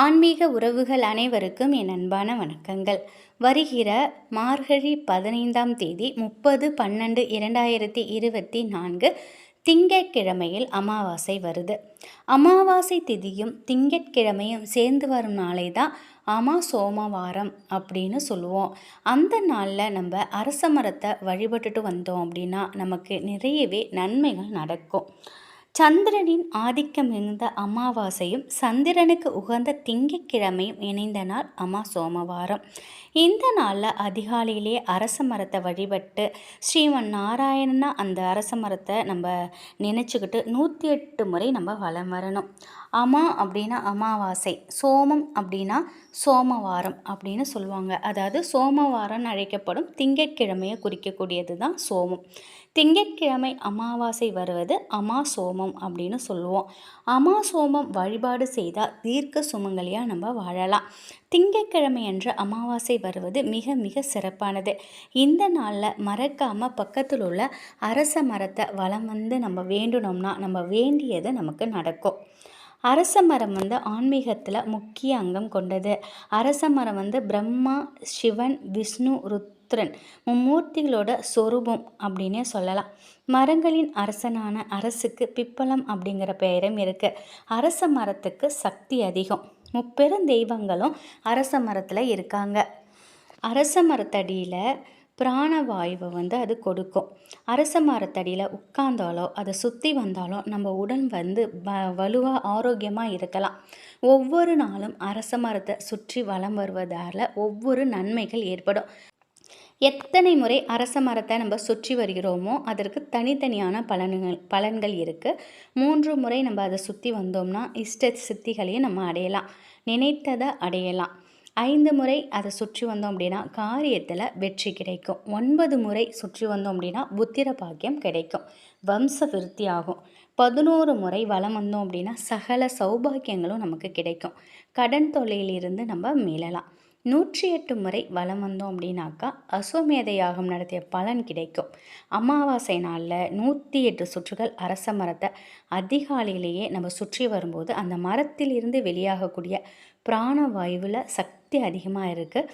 ஆன்மீக உறவுகள் அனைவருக்கும் என் அன்பான வணக்கங்கள். வருகிற மார்கழி பதினைந்தாம் தேதி முப்பது பன்னெண்டு இரண்டாயிரத்தி இருபத்தி நான்கு திங்கட்கிழமையில் அமாவாசை வருது. அமாவாசை திதியும் திங்கட்கிழமையும் சேர்ந்து வரும் நாளை தான் அமா சோமவாரம் அப்படின்னு சொல்லுவோம். அந்த நாளில் நம்ம அரச மரத்தை வழிபட்டுட்டு வந்தோம் அப்படின்னா நமக்கு நிறையவே நன்மைகள் நடக்கும். சந்திரனின் ஆதிக்கம் இருந்த அமாவாசையும் சந்திரனுக்கு உகந்த திங்கக்கிழமையும் இணைந்த நாள் அமா சோமவாரம். இந்த நாளில் அதிகாலையிலே அரச மரத்தை வழிபட்டு ஸ்ரீமன் நாராயணனா அந்த அரச மரத்தை நம்ம நினச்சிக்கிட்டு நூற்றி எட்டு முறை நம்ம வலம் வரணும். அமா அப்படின்னா அமாவாசை சோமம் அப்படின்னா சோமவாரம் அப்படின்னு சொல்லுவாங்க. அதாவது சோமவாரம் அழைக்கப்படும் திங்கட்கிழமையை குறிக்கக்கூடியது தான் சோமம். திங்கட்கிழமை அமாவாசை வருவது அமா சோமம் அப்படின்னு சொல்லுவோம். அமா சோமம் வழிபாடு செய்தால் தீர்க்க சுமங்கலியாக நம்ம வாழலாம். திங்கட்கிழமை அன்று அமாவாசை வருவது மிக மிக சிறப்பானது. இந்த நாளில் மறக்காமல் பக்கத்தில் உள்ள அரச மரத்தை வளம் வந்து நம்ம வேண்டணும்னா நம்ம வேண்டியது நமக்கு நடக்கும். அரச மரம் வந்து ஆன்மீகத்தில் முக்கிய அங்கம் கொண்டது. அரச மரம் வந்து பிரம்மா சிவன் விஷ்ணு ருத்ரன் மும்மூர்த்திகளோட சொரூபம் அப்படின்னே சொல்லலாம். மரங்களின் அரசனான அரசுக்கு பிப்பலம் அப்படிங்கிற பெயரும் இருக்குது அரச மரத்துக்கு சக்தி அதிகம். முப்பெரும் தெய்வங்களும் அரச மரத்தில் இருக்காங்க. அரச மரத்தடியில் பிராணவாயுவை வந்து அது கொடுக்கும். அரச மரத்தடியில் உட்கார்ந்தாலோ அதை சுற்றி வந்தாலோ நம்ம உடல் வந்து வ வலுவாக ஆரோக்கியமாக இருக்கலாம். ஒவ்வொரு நாளும் அரச மரத்தை சுற்றி வலம் வருவதால் ஒவ்வொரு நன்மைகள் ஏற்படும். எத்தனை முறை அரச மரத்தை நம்ம சுற்றி வருகிறோமோ அதற்கு தனித்தனியான பலன்கள் பலன்கள் இருக்குது மூன்று முறை நம்ம அதை சுற்றி வந்தோம்னா இஷ்ட சித்திகளையும் நம்ம அடையலாம். நினைத்ததை அடையலாம். ஐந்து முறை அதை சுற்றி வந்தோம் அப்படின்னா காரியத்தில் வெற்றி கிடைக்கும். ஒன்பது முறை சுற்றி வந்தோம் அப்படின்னா புத்திர பாக்கியம் கிடைக்கும். வம்ச விருத்தி ஆகும். பதினோரு முறை வளம் வந்தோம் அப்படின்னா சகல சௌபாக்கியங்களும் நமக்கு கிடைக்கும். கடன் தொல்லையிலிருந்து நம்ம மீளலாம். நூற்றி எட்டு முறை வலம் வந்தோம் அப்படின்னாக்கா அஸ்வமேத யாகம் நடத்திய பலன் கிடைக்கும். அமாவாசை நாளில் நூற்றி எட்டு சுற்றுகள் அரச மரத்தை அதிகாலையிலேயே நம்ம சுற்றி வரும்போது அந்த மரத்திலிருந்து வெளியாகக்கூடிய பிராணவாயுவில் சக்தி அதிகமாக இருக்குது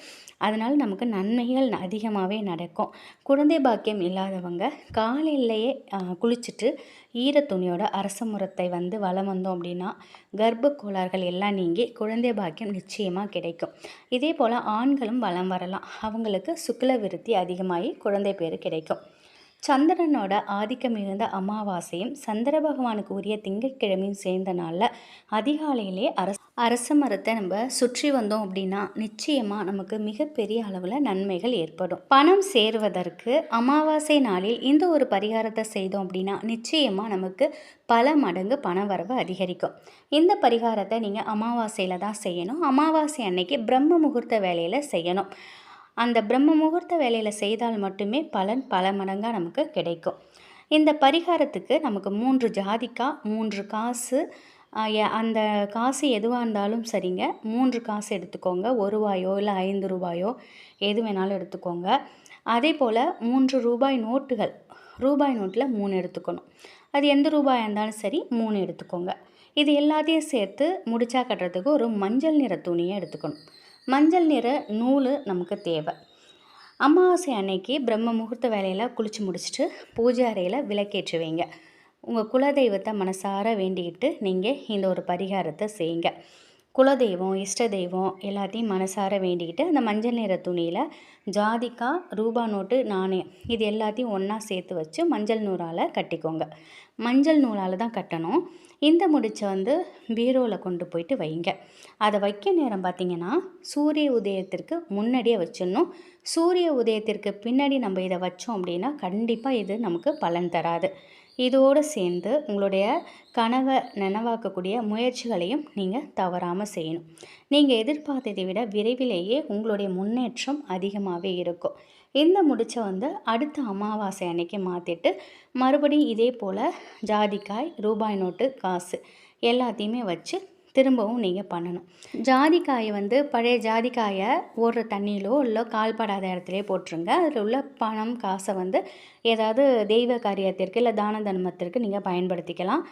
அதனால் நமக்கு நன்மைகள் அதிகமாகவே நடக்கும். குழந்தை பாக்கியம் இல்லாதவங்க காலையிலேயே குளிச்சுட்டு ஈர துணியோட அரச வந்து வளம் வந்தோம் அப்படின்னா கர்ப்ப கோளாறுகள் எல்லாம் நீங்கி குழந்தை பாக்கியம் நிச்சயமாக கிடைக்கும். இதே போல் ஆண்களும் வளம் வரலாம். அவங்களுக்கு சுக்ல விருத்தி அதிகமாகி குழந்தை பேர் கிடைக்கும். சந்திரனோட ஆதிக்கம் மிகுந்த அமாவாசையும் சந்திர பகவானுக்கு உரிய திங்கட்கிழமையும் சேர்ந்த நாளில் அதிகாலையிலே அரச அரச மரத்தை நம்ம சுற்றி வந்தோம் அப்படின்னா நிச்சயமாக நமக்கு மிகப்பெரிய அளவில் நன்மைகள் ஏற்படும். பணம் சேருவதற்கு அமாவாசை நாளில் இந்த ஒரு பரிகாரத்தை செய்தோம் அப்படின்னா நிச்சயமாக நமக்கு பல மடங்கு பண வரவு அதிகரிக்கும். இந்த பரிகாரத்தை நீங்கள் அமாவாசையில் தான் செய்யணும். அமாவாசை அன்னைக்கு பிரம்ம முகூர்த்த வேலையில் செய்யணும். அந்த பிரம்ம முகூர்த்த வேலையில் செய்தால் மட்டுமே பலன் பல மடங்காக நமக்கு கிடைக்கும். இந்த பரிகாரத்துக்கு நமக்கு மூன்று ஜாதிக்காய் மூன்று காசு அந்த காசு எதுவாக இருந்தாலும் சரிங்க. மூன்று காசு எடுத்துக்கோங்க. ஒரு ரூபாயோ இல்லை ஐந்து ரூபாயோ எது வேணாலும் எடுத்துக்கோங்க. அதே போல் மூன்று ரூபாய் நோட்டுகள். ரூபாய் நோட்டில் மூணு எடுத்துக்கணும். அது எந்த ரூபாயாக இருந்தாலும் சரி மூணு எடுத்துக்கோங்க. இது எல்லாத்தையும் சேர்த்து முடிச்சா கட்டுறதுக்கு ஒரு மஞ்சள் நிற துணியை எடுத்துக்கணும். மஞ்சள் நிற நூல் நமக்கு தேவை. அமாவாசை அன்னைக்கு பிரம்ம முகூர்த்த வேலையில் குளித்து முடிச்சுட்டு பூஜை அறையில் விளக்கேற்றுவீங்க உங்கள் குலதெய்வத்தை மனசார வேண்டிக்கிட்டு நீங்கள் இந்த ஒரு பரிகாரத்தை செய்யுங்க. குலதெய்வம் இஷ்ட தெய்வம் எல்லாத்தையும் மனசார வேண்டிக்கிட்டு அந்த மஞ்சள் நிற துணியில் ஜாதிக்கா ரூபா நோட்டு நாணயம் இது எல்லாத்தையும் ஒன்றா சேர்த்து வச்சு மஞ்சள் நூறால் கட்டிக்கோங்க. மஞ்சள் நூலால் தான் கட்டணும். இந்த முடிச்சை வந்து பீரோவில் கொண்டு போயிட்டு வைங்க. அதை வைக்க நேரம் பார்த்திங்கன்னா சூரிய உதயத்திற்கு முன்னாடியே வச்சிடணும். சூரிய உதயத்திற்கு பின்னாடி நம்ம இதை வச்சோம் அப்படின்னா கண்டிப்பாக இது நமக்கு பலன் தராது. இதோடு சேர்ந்து உங்களுடைய கனவை நனவாக்கக்கூடிய முயற்சிகளையும் நீங்கள் தவறாமல் செய்யணும். நீங்கள் எதிர்பார்த்ததை விட விரைவிலேயே உங்களுடைய முன்னேற்றம் அதிகமாகவே இருக்கும். இந்த முடிச்சை வந்து அடுத்த அமாவாசை அன்னைக்கு மாற்றிட்டு மறுபடியும் இதே போல் ஜாதிக்காய் ரூபாய் நோட்டு காசு எல்லாத்தையுமே வச்சு திரும்பவும் நீங்கள் பண்ணணும். ஜாதிக்காயை வந்து பழைய ஜாதிக்காயை ஓடுற தண்ணியிலோ இல்லை கால்படாத இடத்துலையே போட்டுருங்க. அதில் உள்ள பணம் காசை வந்து ஏதாவது தெய்வ காரியத்திற்கு இல்லை தான தர்மத்திற்கு நீங்கள் பயன்படுத்திக்கலாம்.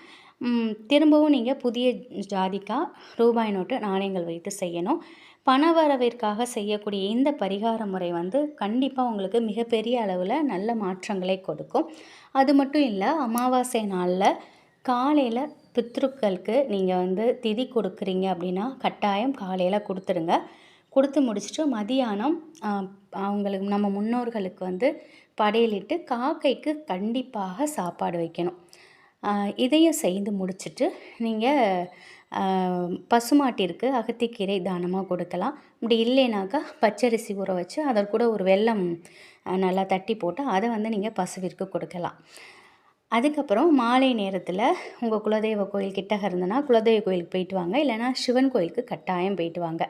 திரும்பவும் நீங்கள் புதிய ஜாதிக்காய் ரூபாய் நோட்டு நாணயங்கள் வைத்து செய்யணும். பணவரவிற்காக செய்யக்கூடிய இந்த பரிகார முறை வந்து கண்டிப்பாக உங்களுக்கு மிகப்பெரிய அளவில் நல்ல மாற்றங்களை கொடுக்கும். அது மட்டும் இல்லை அமாவாசை நாளில் காலையில் பித்ருக்களுக்கு நீங்கள் வந்து திதி கொடுக்குறீங்க அப்படின்னா கட்டாயம் காலையில் கொடுத்துருங்க கொடுத்து முடிச்சுட்டு மதியானம் அவங்களுக்கு நம்ம முன்னோர்களுக்கு வந்து படையலிட்டு காக்கைக்கு கண்டிப்பாக சாப்பாடு வைக்கணும். இதையும் செய்து முடிச்சுட்டு நீங்கள் பசுமாட்டிற்கு அகத்திக்கீரை தானமாக கொடுக்கலாம். இப்படி இல்லைனாக்கா பச்சரிசி ஊற வச்சு அதற்கு கூட ஒரு வெல்லம் நல்லா தட்டி போட்டு அதை வந்து நீங்கள் பசுவிற்கு கொடுக்கலாம். அதுக்கப்புறம் மாலை நேரத்தில் உங்கள் குலதெய்வ கோயில் கிட்டக இருந்தனா குலதெய்வ கோயிலுக்கு போயிட்டு வாங்க. இல்லைன்னா சிவன் கோயிலுக்கு கட்டாயம் போயிட்டு வாங்க.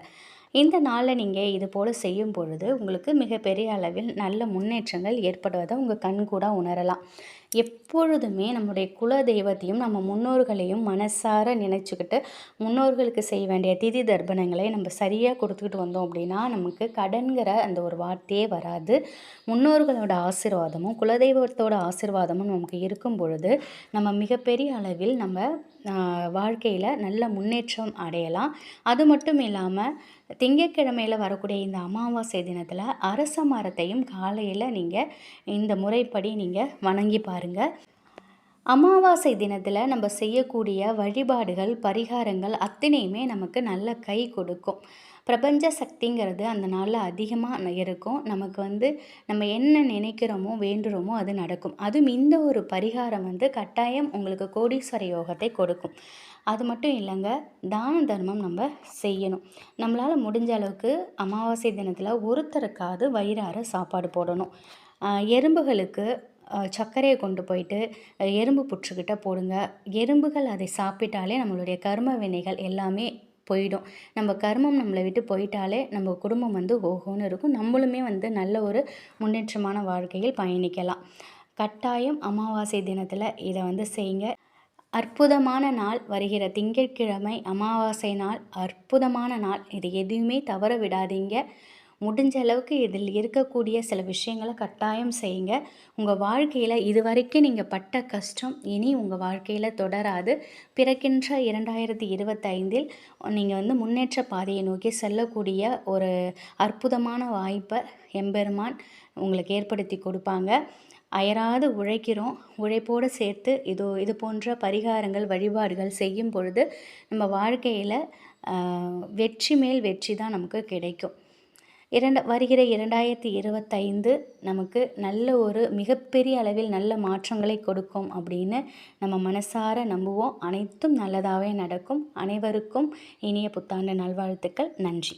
இந்த நாளில் நீங்கள் இது போல் செய்யும் பொழுது உங்களுக்கு மிகப்பெரிய அளவில் நல்ல முன்னேற்றங்கள் ஏற்படுவதை உங்கள் கண் கூட உணரலாம். எப்பொழுதுமே நம்முடைய குல தெய்வத்தையும் நம்ம முன்னோர்களையும் மனசார நினச்சிக்கிட்டு முன்னோர்களுக்கு செய்ய வேண்டிய திதி தர்ப்பணங்களை நம்ம சரியாக கொடுத்துக்கிட்டு வந்தோம் அப்படின்னா நமக்கு கடன்கிற அந்த ஒரு வார்த்தையே வராது. முன்னோர்களோட ஆசிர்வாதமும் குலதெய்வத்தோட ஆசிர்வாதமும் நமக்கு இருக்கும் பொழுது நம்ம மிகப்பெரிய அளவில் நம்ம வாழ்க்கையில் நல்ல முன்னேற்றம் அடையலாம். அது மட்டும் இல்லாமல் திங்கக்கிழமையில் வரக்கூடிய இந்த அமாவாசை தினத்தில் அரச மரத்தையும் காலையில் நீங்கள் இந்த முறைப்படி நீங்கள் வணங்கி பாருங்கள் அமாவாசை தினத்தில் நம்ம செய்யக்கூடிய வழிபாடுகள் பரிகாரங்கள் அத்தனையுமே நமக்கு நல்ல கை கொடுக்கும். பிரபஞ்ச சக்திங்கிறது அந்த நாளில் அதிகமாக இருக்கும் நமக்கு வந்து நம்ம என்ன நினைக்கிறோமோ வேண்டுறோமோ அது நடக்கும். அதுவும் இந்த ஒரு பரிகாரம் வந்து கட்டாயம் உங்களுக்கு கோடீஸ்வர யோகத்தை கொடுக்கும். அது மட்டும் இல்லைங்க தான தர்மம் நம்ம செய்யணும். நம்மளால் முடிஞ்ச அளவுக்கு அமாவாசை தினத்தில் ஒருத்தருக்காவது வயிறார சாப்பாடு போடணும். எறும்புகளுக்கு சர்க்கரையை கொண்டு போயிட்டு எறும்பு புற்றுக்கிட்ட போடுங்க. எறும்புகள் அதை சாப்பிட்டாலே நம்மளுடைய கர்ம வினைகள் எல்லாமே போயிடும். நம்ம கர்மம் நம்மளை விட்டு போயிட்டாலே நம்ம குடும்பம் வந்து ஓஹோன்னு இருக்கும். நம்மளுமே வந்து நல்ல ஒரு முன்னேற்றமான வாழ்க்கையில் பயணிக்கலாம். கட்டாயம் அமாவாசை தினத்தில் இதை வந்து செய்யுங்க. அற்புதமான நாள் வருகிற திங்கட்கிழமை அமாவாசை நாள் அற்புதமான நாள். இது எதுவுமே தவற விடாதீங்க. முடிஞ்ச அளவுக்கு இதில் இருக்கக்கூடிய சில விஷயங்களை கட்டாயம் செய்யுங்க. உங்கள் வாழ்க்கையில் இது வரைக்கும் நீங்கள் பட்ட கஷ்டம் இனி உங்கள் வாழ்க்கையில் தொடராது. பிறக்கின்ற இரண்டாயிரத்தி இருபத்தைந்தில் நீங்கள் வந்து முன்னேற்ற பாதையை நோக்கி செல்லக்கூடிய ஒரு அற்புதமான வாய்ப்பை எம்பெருமான் உங்களுக்கு ஏற்படுத்தி கொடுப்பாங்க. அயராது உழைக்கிறோம். உழைப்போடு சேர்த்து இதோ இது போன்ற பரிகாரங்கள் வழிபாடுகள் செய்யும் பொழுது நம்ம வாழ்க்கையில் வெற்றி மேல் வெற்றி தான் நமக்கு கிடைக்கும். இரண்டு வருகிற இரண்டாயிரத்தி இருபத்தைந்து நமக்கு நல்ல ஒரு மிகப்பெரிய அளவில் நல்ல மாற்றங்களை கொடுக்கும் அப்படின்னு நம்ம மனசார நம்புவோம். அனைத்தும் நல்லதாகவே நடக்கும். அனைவருக்கும் இனிய புத்தாண்டு நல்வாழ்த்துக்கள். நன்றி.